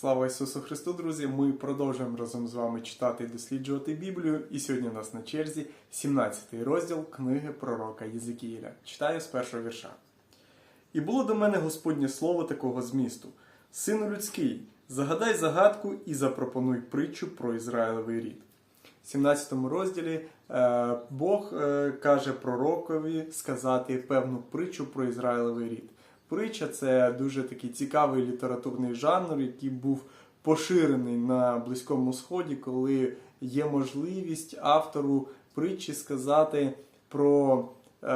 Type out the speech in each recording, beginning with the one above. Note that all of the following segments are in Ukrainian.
Слава Ісусу Христу, друзі! Ми продовжуємо разом з вами читати і досліджувати Біблію. І сьогодні у нас на черзі 17 розділ книги пророка Єзекіїля. Читаю з першого вірша. І було до мене Господнє слово такого змісту: Сину людський, загадай загадку і запропонуй притчу про Ізраїлевий рід. В 17 розділі е, Бог е, каже пророкові сказати певну притчу про Ізраїлевий рід. Притча це дуже такий цікавий літературний жанр, який був поширений на Близькому Сході, коли є можливість автору притчі сказати про е,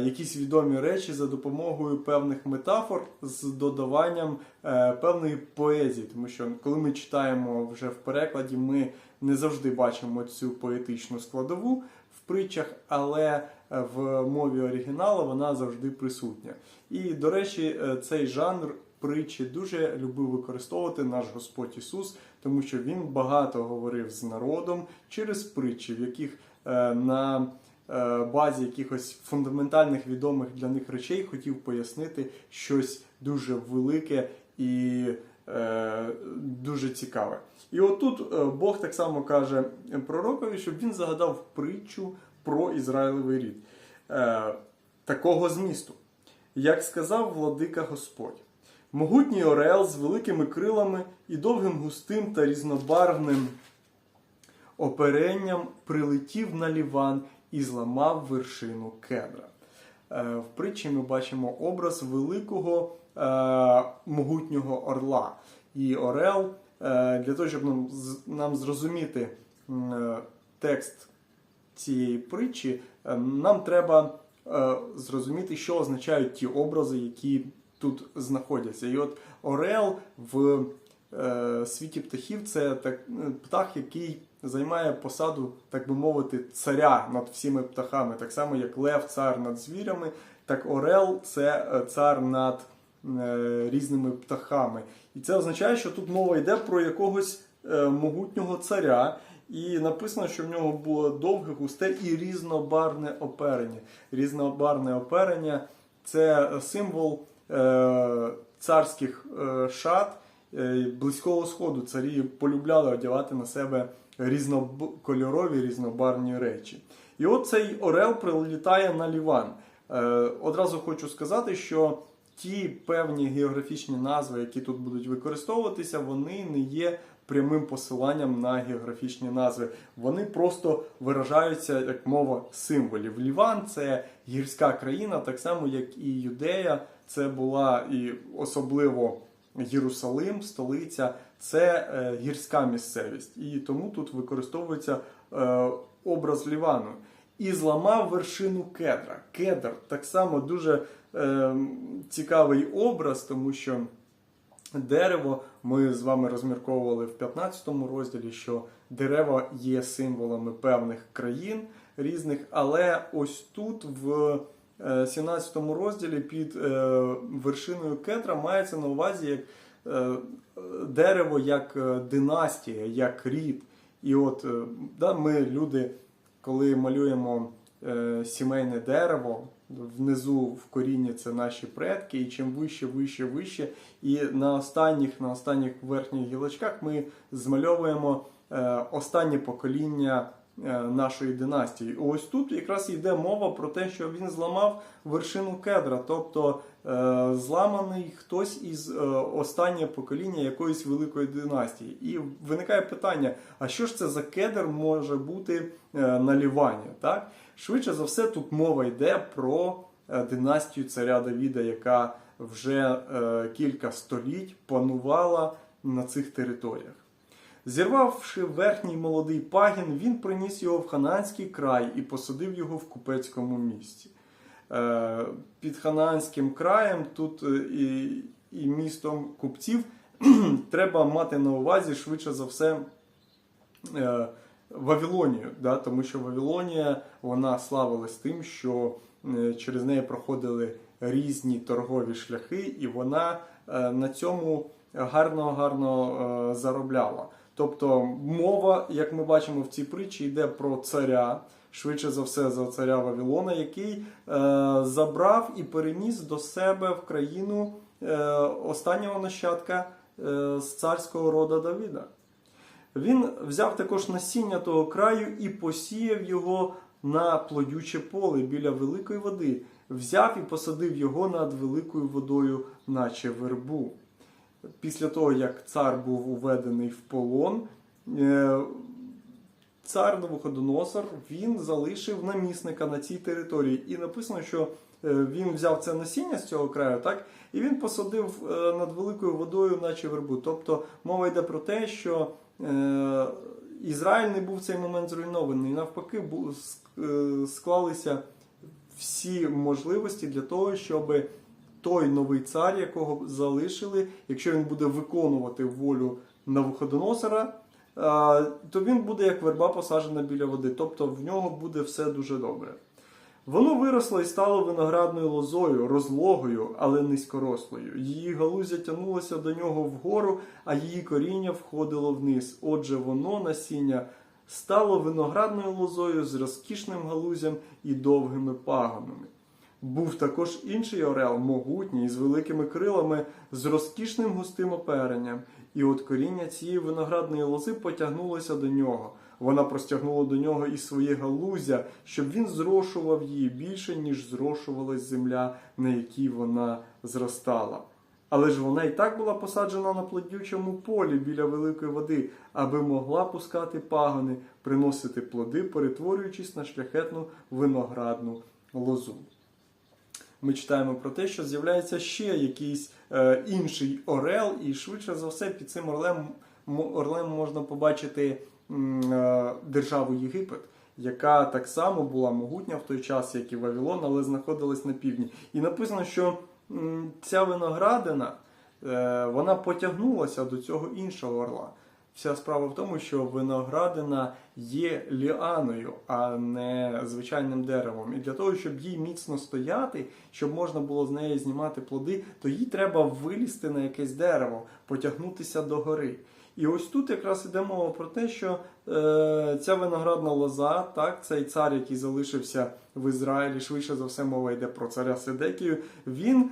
якісь відомі речі за допомогою певних метафор з додаванням е, певної поезії. Тому що коли ми читаємо вже в перекладі, ми не завжди бачимо цю поетичну складову в притчах, але в мові оригіналу вона завжди присутня. І, до речі, е, цей жанр притчі дуже любив використовувати наш Господь Ісус, тому що він багато говорив з народом через притчі, в яких е, на е, базі якихось фундаментальних відомих для них речей хотів пояснити щось дуже велике і дуже цікаве. І отут Бог так само каже пророкові, щоб він загадав притчу про Ізраїлевий рід. Е, такого змісту. Як сказав владика Господь, могутній орел з великими крилами і довгим густим та різнобарвним оперенням прилетів на ліван і зламав вершину кедра. Е, В притчі ми бачимо образ великого е, могутнього орла. І орел, е, для того, щоб нам, нам зрозуміти е, текст цієї притчі, е, нам треба е, зрозуміти, що означають ті образи, які тут знаходяться. І от Орел в е, світі птахів це птах, який займає посаду, так би мовити, царя над всіми птахами. Так само, як Лев цар над звірями, так Орел це цар над різними птахами. І це означає, що тут мова йде про якогось могутнього царя. І написано, що в нього було довге, густе і різнобарне оперення. Різнобарне оперення це символ е, царських е, шат е, близького сходу. Царі полюбляли одягати на себе різнокольорові, різнобарні речі. І от цей орел прилітає на Ліван. Е, одразу хочу сказати, що ті певні географічні назви, які тут будуть використовуватися, вони не є прямим посиланням на географічні назви. Вони просто виражаються як мова символів. Ліван це гірська країна, так само як і Юдея. Це була і особливо Єрусалим, столиця, це е, гірська місцевість. І тому тут використовується е, образ Лівану. І зламав вершину кедра. Кедр так само дуже е, цікавий образ, тому що дерево ми з вами розмірковували в 15 розділі, що дерева є символами певних країн різних, але ось тут в е, 17 розділі під е, вершиною кедра мається на увазі як е, дерево як е, династія, як рід. І от е, да, ми люди, коли малюємо е, сімейне дерево, внизу в корінні це наші предки, і чим вище, вище, вище. І на останніх, на останніх верхніх гілочках ми змальовуємо е, останнє покоління нашої династії. Ось тут якраз йде мова про те, що він зламав вершину кедра, тобто е, зламаний хтось із е, останнє покоління якоїсь великої династії. І виникає питання: а що ж це за кедр може бути е, на Лівані? Так? Швидше за все, тут мова йде про е, династію царя Давіда, яка вже е, кілька століть панувала на цих територіях. Зірвавши верхній молодий пагін, він приніс його в Ханаанський край і посадив його в купецькому місті. Е, Під Ханаанським краєм тут е, і, і містом купців треба мати на увазі швидше за все е, Вавилонію, да? тому що Вавилонія вона славилась тим, що через неї проходили різні торгові шляхи, і вона на цьому гарно-гарно заробляла. Тобто мова, як ми бачимо в цій притчі, йде про царя, швидше за все за царя Вавилона, який е, забрав і переніс до себе в країну е, останнього нащадка е, з царського рода Давіда. Він взяв також насіння того краю і посіяв його на плодюче поле біля великої води, взяв і посадив його над великою водою, наче вербу. Після того, як цар був уведений в полон, е, цар Навуходоносор він залишив намісника на цій території. І написано, що е, він взяв це насіння з цього краю, так, і він посадив е, над великою водою, наче вербу. Тобто мова йде про те, що Ізраїль не був в цей момент зруйнований. Навпаки, склалися всі можливості для того, щоб той новий цар, якого залишили, якщо він буде виконувати волю Навуходоносора, то він буде як верба посаджена біля води. Тобто в нього буде все дуже добре. Воно виросло і стало виноградною лозою, розлогою, але низькорослою. Її галузя тягнулася до нього вгору, а її коріння входило вниз. Отже, воно насіння стало виноградною лозою з розкішним галузям і довгими пагонами. Був також інший орел, могутній, з великими крилами, з розкішним густим оперенням, і от коріння цієї виноградної лози потягнулося до нього. Вона простягнула до нього і своє галузя, щоб він зрошував її більше, ніж зрошувалась земля, на якій вона зростала. Але ж вона і так була посаджена на плодючому полі біля великої води, аби могла пускати пагони, приносити плоди, перетворюючись на шляхетну виноградну лозу. Ми читаємо про те, що з'являється ще якийсь е, інший орел, і швидше за все під цим орлем, орлем можна побачити е, державу Єгипет, яка так само була могутня в той час, як і Вавилон, але знаходилась на півдні. І написано, що ця виноградина е, вона потягнулася до цього іншого орла. Вся справа в тому, що виноградина є ліаною, а не звичайним деревом. І для того, щоб їй міцно стояти, щоб можна було з неї знімати плоди, то їй треба вилізти на якесь дерево, потягнутися до гори. І ось тут якраз іде мова про те, що е, ця виноградна лоза, так, цей цар, який залишився в Ізраїлі, швидше за все мова йде про царя Сидекію, він е,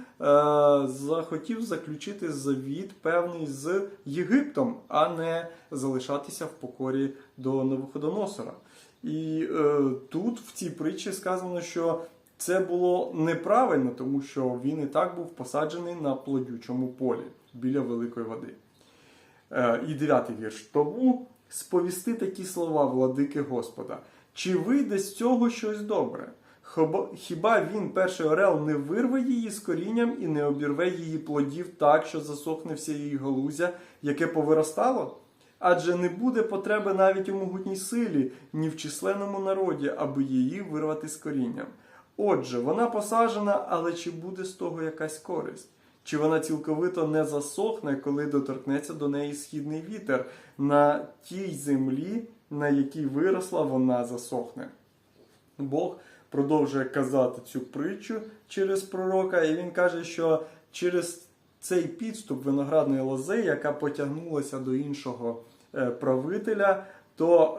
захотів заключити завіт певний з Єгиптом, а не залишатися в покорі до Навуходоносора. І е, тут в цій притчі сказано, що це було неправильно, тому що він і так був посаджений на плодючому полі біля великої води. Е, І дев'ятий вірш. Тому сповісти такі слова владики Господа. Чи вийде з цього щось добре? Хіба він, перший орел, не вирве її з корінням і не обірве її плодів так, що засохне вся її галузя, яке повиростало? Адже не буде потреби навіть у могутній силі, ні в численному народі, аби її вирвати з корінням. Отже, вона посаджена, але чи буде з того якась користь? Чи вона цілковито не засохне, коли доторкнеться до неї східний вітер? На тій землі, на якій виросла, вона засохне. Бог продовжує казати цю притчу через пророка, і він каже, що через цей підступ виноградної лози, яка потягнулася до іншого е, правителя, то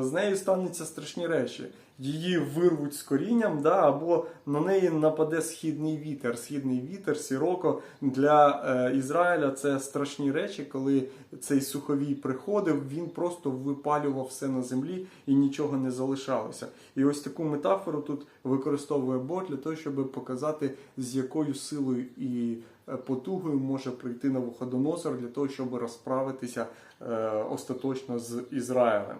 е, з нею стануться страшні речі. Її вирвуть з корінням, да, або на неї нападе східний вітер. Східний вітер, сіроко для е, Ізраїля це страшні речі, коли цей суховій приходив, він просто випалював все на землі і нічого не залишалося. І ось таку метафору тут використовує Бог для того, щоб показати, з якою силою і е, потугою може прийти Навуходоносор для того, щоб розправитися е, остаточно з Ізраїлем.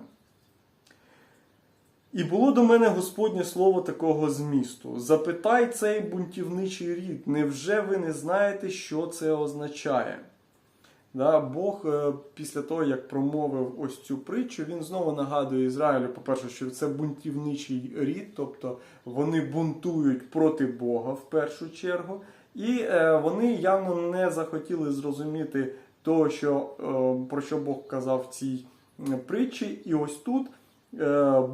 І було до мене Господнє слово такого змісту: Запитай цей бунтівничий рід, невже ви не знаєте, що це означає? Да, Бог е, після того, як промовив ось цю притчу, він знову нагадує Ізраїлю, по-перше, що це бунтівничий рід, тобто вони бунтують проти Бога в першу чергу, і е, вони явно не захотіли зрозуміти того, що, е, про що Бог казав в цій притчі. І ось тут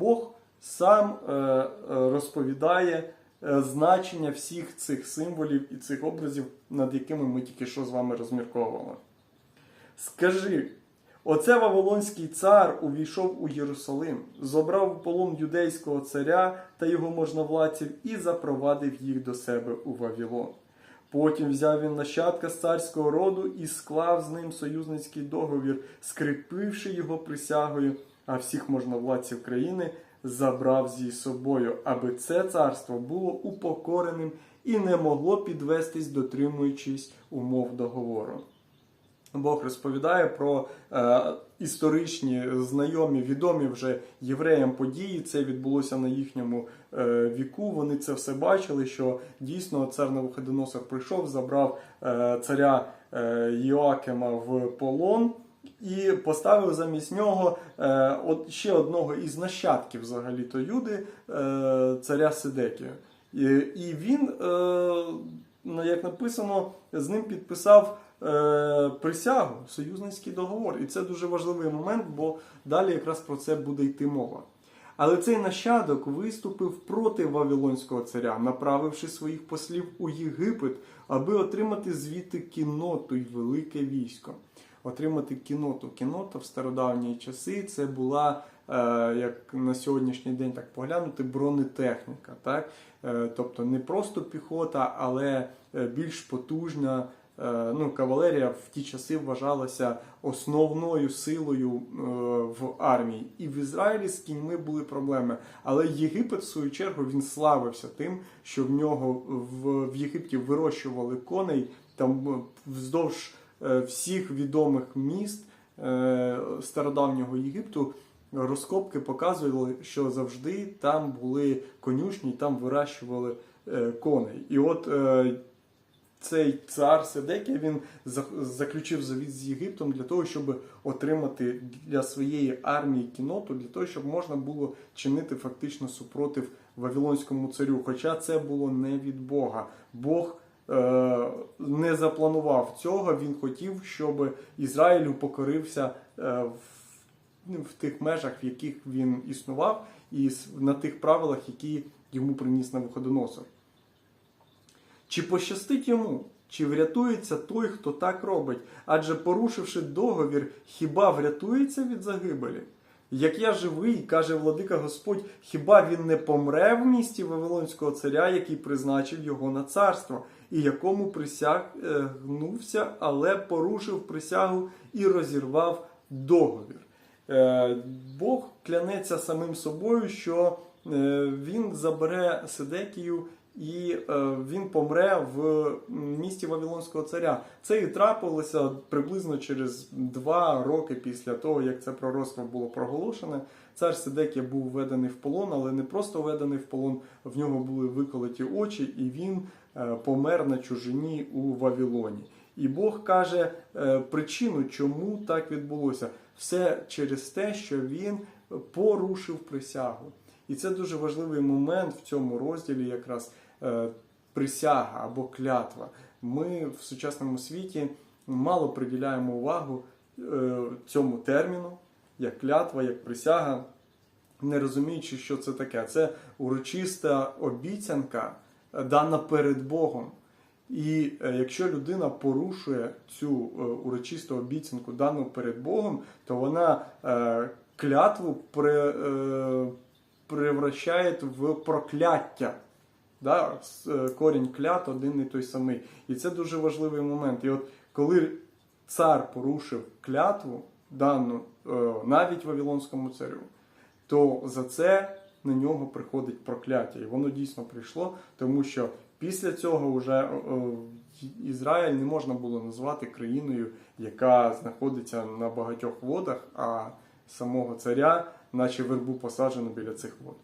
Бог сам е, е, розповідає е, значення всіх цих символів і цих образів, над якими ми тільки що з вами розмірковували. Скажи, оце Вавилонський цар увійшов у Єрусалим, зобрав полон юдейського царя та його можновладців і запровадив їх до себе у Вавилон. Потім взяв він нащадка з царського роду і склав з ним союзницький договір, скріпивши його присягою, а всіх можновладців країни забрав зі собою, аби це царство було упокореним і не могло підвестись, дотримуючись умов договору. Бог розповідає про е, історичні, знайомі, відомі вже євреям події. Це відбулося на їхньому е, віку. Вони це все бачили. Що дійсно цар Навуходоносор прийшов, забрав е, царя е, Йоакема в полон. І поставив замість нього е, от ще одного із нащадків взагалі то Юди, е, царя Сидекія. І, і він, е, як написано, з ним підписав е, присягу, союзницький договор. І це дуже важливий момент, бо далі якраз про це буде йти мова. Але цей нащадок виступив проти Вавилонського царя, направивши своїх послів у Єгипет, аби отримати звідти кіноту й велике військо. Отримати кіноту. Кінота в стародавні часи це була, е, як на сьогоднішній день так поглянути, бронетехніка. Так? Е, тобто не просто піхота, але е, більш потужна. Ну, кавалерія в ті часи вважалася основною силою в армії. І в Ізраїлі з кіньми були проблеми. Але Єгипет, в свою чергу, він славився тим, що в нього в, Єгипті вирощували коней там вздовж всіх відомих міст е, стародавнього Єгипту. Розкопки показували, що завжди там були конюшні, там вирощували е, коней. І от е, цей цар Седекія він заключив завіт з Єгиптом для того, щоб отримати для своєї армії кіноту, для того, щоб можна було чинити фактично супротив Вавилонському царю. Хоча це було не від Бога. Бог е, не запланував цього. Він хотів, щоб Ізраїль упокорився е, в тих межах, в яких він існував, і на тих правилах, які йому приніс на виходоносор. Чи пощастить йому? Чи врятується той, хто так робить? Адже порушивши договір, хіба врятується від загибелі? Як я живий, каже владика Господь, хіба він не помре в місті Вавилонського царя, який призначив його на царство, і якому присягнувся, але порушив присягу і розірвав договір? Е, Бог клянеться самим собою, що е, він забере Сидекію і е, він помре в місті Вавилонського царя. Це і трапилося приблизно через два роки після того, як це пророцтво було проголошене. Цар Сидекія був введений в полон, але не просто введений в полон, в нього були виколоті очі, і він е, помер на чужині у Вавилоні. І Бог каже е, причину, чому так відбулося. Все через те, що він порушив присягу. І це дуже важливий момент в цьому розділі, якраз присяга або клятва. Ми в сучасному світі мало приділяємо увагу е, цьому терміну, як клятва, як присяга, не розуміючи, що це таке. Це урочиста обіцянка, е, дана перед Богом. І е, якщо людина порушує цю е, урочисту обіцянку, дану перед Богом, то вона е, клятву е, превращає в прокляття. Да? Е, Корінь клят один і той самий. І це дуже важливий момент. І от коли цар порушив клятву, дану е, навіть Вавилонському царю, то за це на нього приходить прокляття. І воно дійсно прийшло, тому що після цього вже е, Ізраїль не можна було назвати країною, яка знаходиться на багатьох водах, а самого царя, наче вербу посаджено біля цих вод.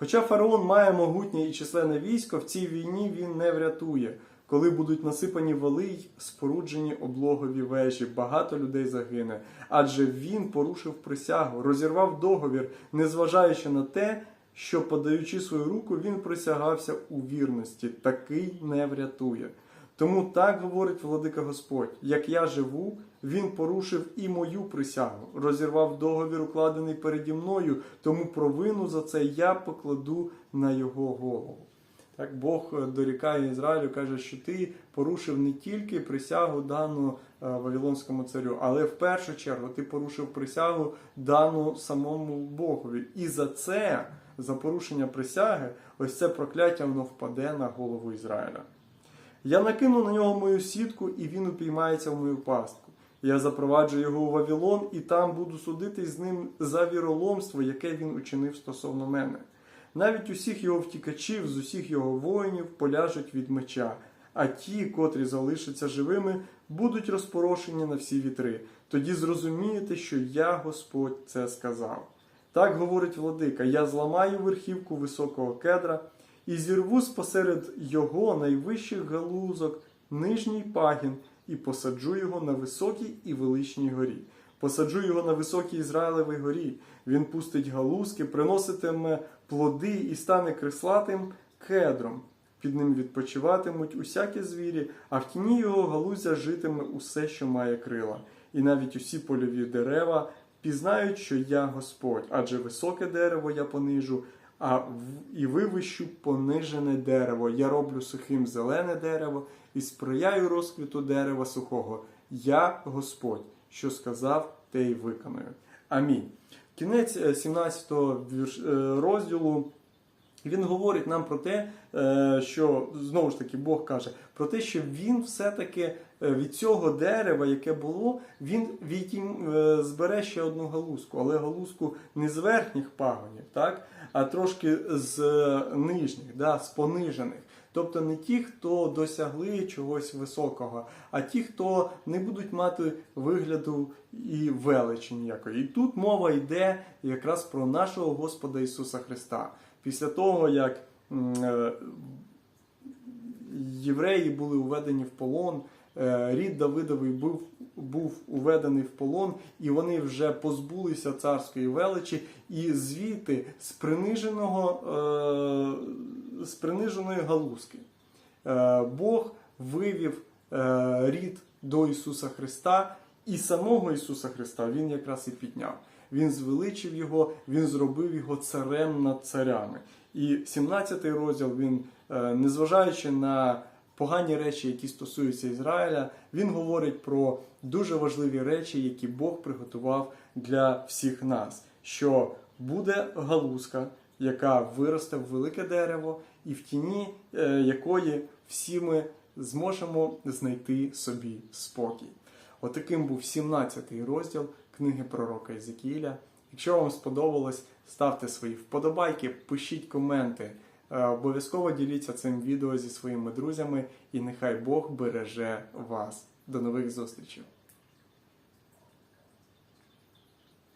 Хоча фараон має могутнє і численне військо, в цій війні він не врятує. Коли будуть насипані вали й споруджені облогові вежі, багато людей загине, адже він порушив присягу, розірвав договір, незважаючи на те, що, подаючи свою руку, він присягався у вірності. Такий не врятує. Тому так говорить владика Господь: як я живу, він порушив і мою присягу, розірвав договір, укладений переді мною, тому провину за це я покладу на його голову. Так Бог е, дорікає Ізраїлю, каже, що ти порушив не тільки присягу дану е, Вавилонському царю, але в першу чергу ти порушив присягу дану самому Богові. І за це, за порушення присяги, ось це прокляття воно впаде на голову Ізраїля. Я накину на нього мою сітку, і він упіймається в мою пастку. Я запроваджу його у Вавилон, і там буду судити з ним за віроломство, яке він учинив стосовно мене. Навіть усіх його втікачів, з усіх його воїнів поляжуть від меча, а ті, котрі залишаться живими, будуть розпорошені на всі вітри. Тоді зрозумієте, що я Господь це сказав. Так говорить владика: я зламаю верхівку високого кедра і зірву спосеред його найвищих галузок нижній пагін і посаджу його на високій і величній горі. Посаджу його на високій Ізраїлевій горі. Він пустить галузки, приноситиме плоди і стане креслатим кедром. Під ним відпочиватимуть усякі звірі, а в тіні його галузя житиме усе, що має крила. І навіть усі польові дерева пізнають, що я Господь, адже високе дерево я понижу, а і вивищу понижене дерево. Я роблю сухим зелене дерево і сприяю розквіту дерева сухого. Я Господь, що сказав, те й виконую. Амінь. Кінець е, 17 вірш- розділу. Він говорить нам про те, е, що знову ж таки Бог каже про те, що він все-таки е, від цього дерева, яке було, він відтім е, збере ще одну галузку, але галузку не з верхніх пагонів, так, а трошки з нижніх, да, з понижених. Тобто не ті, хто досягли чогось високого, а ті, хто не будуть мати вигляду і величі ніякої. І тут мова йде якраз про нашого Господа Ісуса Христа. Після того, як е, євреї були уведені в полон, е, рід Давидовий був, був уведений в полон, і вони вже позбулися царської величі, і звідти з приниженого, е, з приниженої галузки Бог вивів рід до Ісуса Христа, і самого Ісуса Христа Він якраз і підняв. Він звеличив його, він зробив його царем над царями. І 17 розділ він, е, незважаючи на погані речі, які стосуються Ізраїля, він говорить про дуже важливі речі, які Бог приготував для всіх нас. Що буде галузка, яка виросте в велике дерево, і в тіні е, якої всі ми зможемо знайти собі спокій. Отаким був 17-й розділ книги пророка Езекіля. Якщо вам сподобалось, ставте свої вподобайки, пишіть коменти. Е, Обов'язково діліться цим відео зі своїми друзями, і нехай Бог береже вас. До нових зустрічей!